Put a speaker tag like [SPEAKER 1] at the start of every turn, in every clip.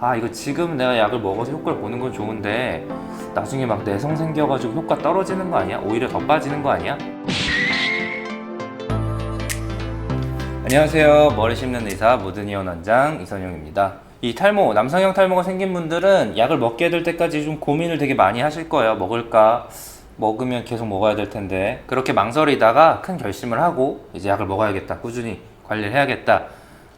[SPEAKER 1] 아 이거 지금 내가 약을 먹어서 효과를 보는 건 좋은데 나중에 막 내성 생겨가지고 효과 떨어지는 거 아니야? 오히려 더 빠지는 거 아니야? 안녕하세요. 머리 씹는 의사 모든이원 원장 이선용입니다. 이 탈모 남성형 탈모가 생긴 분들은 약을 먹게 될 때까지 좀 고민을 되게 많이 하실 거예요. 먹을까? 먹으면 계속 먹어야 될 텐데. 그렇게 망설이다가 큰 결심을 하고 이제 약을 먹어야겠다. 꾸준히 관리를 해야겠다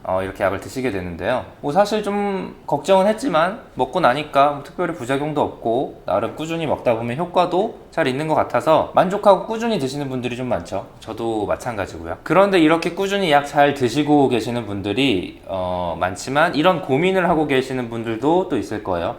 [SPEAKER 1] 어, 이렇게 약을 드시게 되는데요. 뭐 사실 좀 걱정은 했지만 먹고 나니까 뭐 특별히 부작용도 없고 나름 꾸준히 먹다 보면 효과도 잘 있는 것 같아서 만족하고 꾸준히 드시는 분들이 좀 많죠. 저도 마찬가지고요. 그런데 이렇게 꾸준히 약 잘 드시고 계시는 분들이 어, 많지만 이런 고민을 하고 계시는 분들도 또 있을 거예요.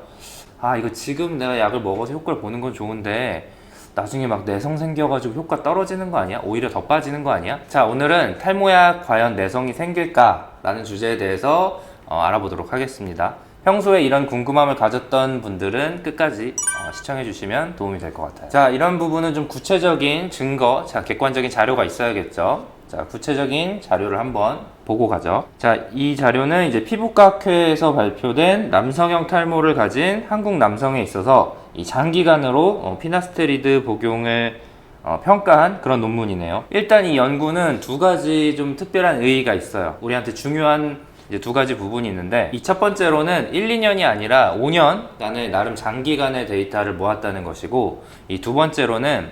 [SPEAKER 1] 아 이거 지금 내가 약을 먹어서 효과를 보는 건 좋은데 나중에 막 내성 생겨가지고 효과 떨어지는 거 아니야? 오히려 더 빠지는 거 아니야? 자, 오늘은 탈모약 과연 내성이 생길까? 라는 주제에 대해서 어, 알아보도록 하겠습니다. 평소에 이런 궁금함을 가졌던 분들은 끝까지 어, 시청해 주시면 도움이 될 것 같아요. 자, 이런 부분은 좀 구체적인 증거, 자, 객관적인 자료가 있어야겠죠. 자, 구체적인 자료를 한번 보고 가죠. 자, 이 자료는 이제 피부과학회에서 발표된 남성형 탈모를 가진 한국 남성에 있어서 이 장기간으로 어, 피나스테리드 복용을 어, 평가한 그런 논문이네요. 일단 이 연구는 두 가지 좀 특별한 의의가 있어요. 우리한테 중요한 이제 두 가지 부분이 있는데 이 첫 번째로는 1, 2년이 아니라 5년간의 나름 장기간의 데이터를 모았다는 것이고 이 두 번째로는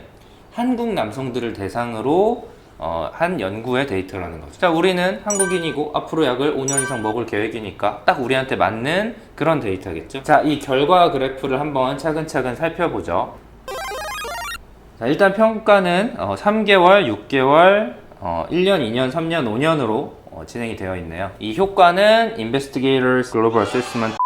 [SPEAKER 1] 한국 남성들을 대상으로 어, 한 연구의 데이터라는 거죠. 자, 우리는 한국인이고 앞으로 약을 5년 이상 먹을 계획이니까 딱 우리한테 맞는 그런 데이터겠죠. 자, 이 결과 그래프를 한번 차근차근 살펴보죠. 자, 일단 평가는 어, 3개월, 6개월, 어, 1년, 2년, 3년, 5년으로 어, 진행이 되어 있네요. 이 효과는 Investigators Global Assessment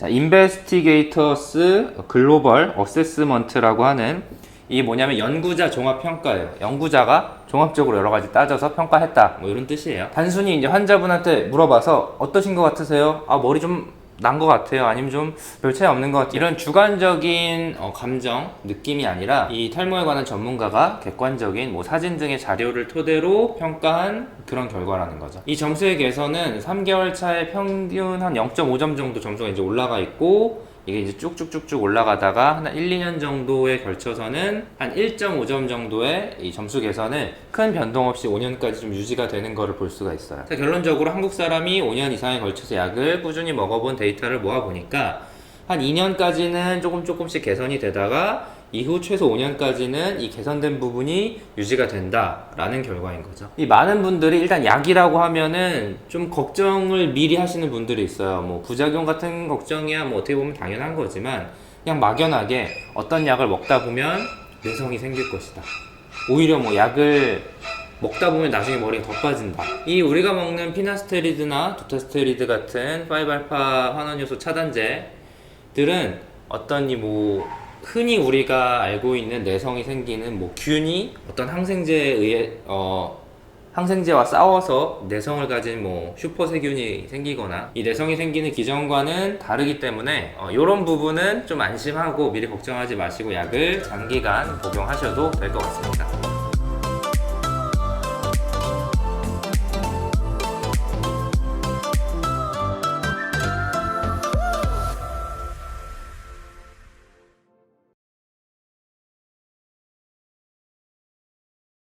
[SPEAKER 1] 자, Investigators Global Assessment라고 하는 이게 뭐냐면 연구자 종합 평가예요. 연구자가 종합적으로 여러 가지 따져서 평가했다. 뭐 이런 뜻이에요. 단순히 이제 환자분한테 물어봐서 어떠신 것 같으세요? 아 머리 좀 난 것 같아요. 아니면 좀 별 차이 없는 것 같아요. 이런 주관적인 어, 감정, 느낌이 아니라 이 탈모에 관한 전문가가 객관적인 뭐 사진 등의 자료를 토대로 평가한 그런 결과라는 거죠. 이 점수의 개선은 3개월 차에 평균 한 0.5점 정도 점수가 이제 올라가 있고 이게 이제 쭉쭉쭉쭉 올라가다가 한 1, 2년 정도에 걸쳐서는 한 1.5점 정도의 이 점수 개선은 큰 변동 없이 5년까지 좀 유지가 되는 거를 볼 수가 있어요. 자, 결론적으로 한국 사람이 5년 이상에 걸쳐서 약을 꾸준히 먹어본 데이터를 모아보니까 한 2년까지는 조금 조금씩 개선이 되다가 이후 최소 5년까지는 이 개선된 부분이 유지가 된다라는 결과인 거죠. 이 많은 분들이 일단 약이라고 하면은 좀 걱정을 미리 하시는 분들이 있어요. 뭐 부작용 같은 걱정이야 뭐 어떻게 보면 당연한 거지만 그냥 막연하게 어떤 약을 먹다 보면 내성이 생길 것이다. 오히려 뭐 약을 먹다 보면 나중에 머리가 더 빠진다. 이 우리가 먹는 피나스테리드나 두타스테리드 같은 5알파 환원요소 차단제들은 어떤 이뭐 흔히 우리가 알고 있는 내성이 생기는 뭐 균이 어떤 항생제에 의해 어 항생제와 싸워서 내성을 가진 뭐 슈퍼세균이 생기거나 이 내성이 생기는 기전과는 다르기 때문에 어, 이런 부분은 좀 안심하고 미리 걱정하지 마시고 약을 장기간 복용하셔도 될 것 같습니다.